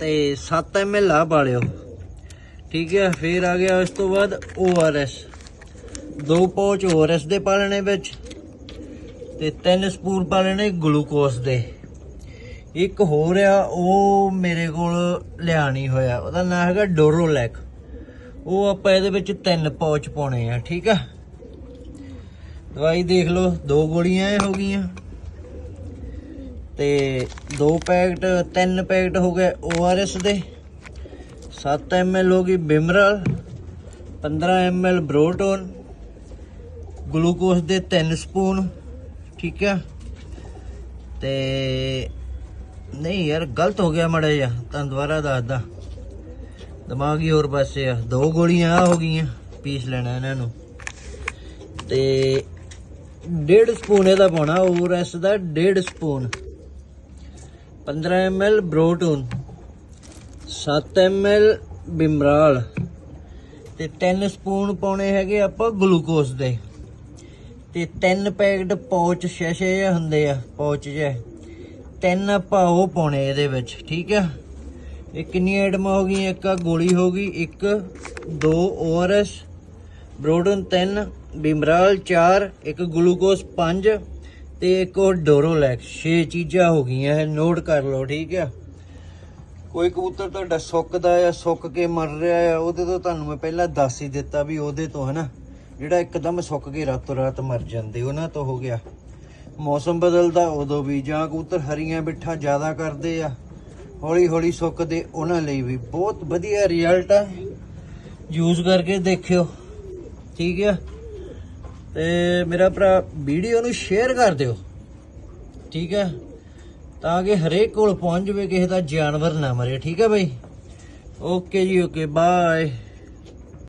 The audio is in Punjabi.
ਤੇ 7 ml ਆ ਪਾ ਲਿਓ ਠੀਕ ਹੈ, ਫਿਰ ਆ ਗਿਆ ਇਸ ਤੋਂ ਬਾਅਦ ORS ਦੋ ਪੌਚ ORS ਦੇ ਪਾ ਲੈਣੇ ਵਿੱਚ ਤੇ ਤਿੰਨ ਸਪੂਨ ਪਾ ਲੈਣੇ ਗਲੂਕੋਸ ਦੇ। ਇੱਕ ਹੋਰ ਆ, ਉਹ ਮੇਰੇ ਕੋਲ ਲਿਆ ਨਹੀਂ ਹੋਇਆ। ਉਹਦਾ ਨਾਮ ਹੈਗਾ ਡੋਰੋਲੈਕ। ਉਹ ਆਪਾਂ ਇਹਦੇ ਵਿੱਚ ਤਿੰਨ ਪੌਚ ਪਾਉਣੇ ਆ, ਠੀਕ ਆ? ਦਵਾਈ ਦੇਖ ਲਓ, ਦੋ ਗੋਲੀਆਂ ਇਹ ਹੋ ਗਈਆਂ। ਤੇ ਦੋ ਪੈਕਟ, ਤਿੰਨ ਪੈਕਟ ਹੋ ਗਏ ORS ਦੇ। 7 ml ਹੋ ਗਈ ਬਿਮਰਲ 15 ml ਬਰੋਟੋਨ, ਗਲੂਕੋਸ ਦੇ 3 ਸਪੂਨ, ਠੀਕ ਆ? ਤੇ ਨਹੀਂ ਯਾਰ, ਗਲਤ ਹੋ ਗਿਆ ਮੜਾ ਜਾ ਤਾਂ ਦੁਬਾਰਾ ਦੱਸਦਾ। ਦਿਮਾਗ ਹੀ ਹੋਰ ਪਾਸੇ ਆ। ਦੋ ਗੋਲੀਆਂ ਆ ਹੋ ਗਈਆਂ ਪੀਸ ਲੈਣਾ ਇਹਨਾਂ ਨੂੰ। ਤੇ ਡੇਢ ਸਪੂਨ ਇਹਦਾ ਪਾਉਣਾ ORS ਦਾ ਡੇਢ ਸਪੂਨ। 15 ml ਬਰੋਟੋਨ 7 ml ਬਿਮਰਾਲ ਤੇ 3 ਸਪੂਨ ਪਾਉਣੇ ਹੈਗੇ ਆਪਾਂ ਗਲੂਕੋਸ ਦੇ। ਤੇ ਤਿੰਨ ਪੈਕਟ ਪੌਚ ਸ਼ੈਸ਼ੇ ਜਿਹੇ ਹੁੰਦੇ ਆ, ਪੌਚ ਜੇ ਤਿੰਨ ਆਪਾਂ ਉਹ ਪਾਉਣੇ ਇਹਦੇ ਵਿੱਚ, ਠੀਕ ਆ? ਇਹ ਕਿੰਨੀਆਂ ਆਈਟਮਾਂ ਹੋ ਗਈਆਂ? ਇੱਕ ਆ ਗੋਲੀ ਹੋ ਗਈ, ਇੱਕ, ਦੋ ORS ਬਰੋਡਨ 3 ਬਿਮਰਾਲ 4 ਇੱਕ ਗਲੂਕੋਸ 5 ਤੇ ਇੱਕ ਉਹ ਡੋਰੋਲੈਕ 6 ਚੀਜ਼ਾਂ ਹੋ ਗਈਆਂ ਹੈ, ਨੋਟ ਕਰ ਲਓ, ਠੀਕ ਆ ਕੋਈ ਕਬੂਤਰ ਤੁਹਾਡਾ ਸੁੱਕਦਾ ਆ, ਸੁੱਕ ਕੇ ਮਰ ਰਿਹਾ ਆ, ਉਹਦੇ ਤੋਂ ਤੁਹਾਨੂੰ ਮੈਂ ਪਹਿਲਾਂ ਦੱਸ ਹੀ ਦਿੱਤਾ ਵੀ ਉਹਦੇ ਤੋਂ ਹਨਾ, ਜਿਹੜਾ ਇੱਕਦਮ ਸੁੱਕ ਕੇ ਰਾਤੋਂ ਰਾਤ ਮਰ ਜਾਂਦੇ, ਉਹਨਾਂ ਤੋਂ ਹੋ ਗਿਆ। ਮੌਸਮ ਬਦਲਦਾ ਉਦੋਂ ਵੀ, ਜਾਂ ਕਬੂਤਰ ਹਰੀਆਂ ਬਿੱਠਾਂ ਜ਼ਿਆਦਾ ਕਰਦੇ ਆ ਹੌਲੀ ਹੌਲੀ ਸੁੱਕਦੇ, ਉਹਨਾਂ ਲਈ ਵੀ ਬਹੁਤ ਵਧੀਆ ਰਿਜ਼ਲਟ ਆ। ਯੂਜ਼ ਕਰਕੇ ਦੇਖਿਓ, ਠੀਕ ਆ। ਤੇ ਮੇਰਾ ਭਰਾ ਵੀਡੀਓ ਨੂੰ ਸ਼ੇਅਰ ਕਰ ਦਿਓ। ਠੀਕ ਹੈ? ਤਾਂ ਕਿ ਹਰੇਕ ਕੋਲ ਪਹੁੰਚ ਜਵੇ, ਕਿਸੇ ਦਾ ਜਾਨਵਰ ਨਾ ਮਰੇ। ਠੀਕ ਹੈ ਬਈ? ਓਕੇ ਜੀ ਓਕੇ ਬਾਏ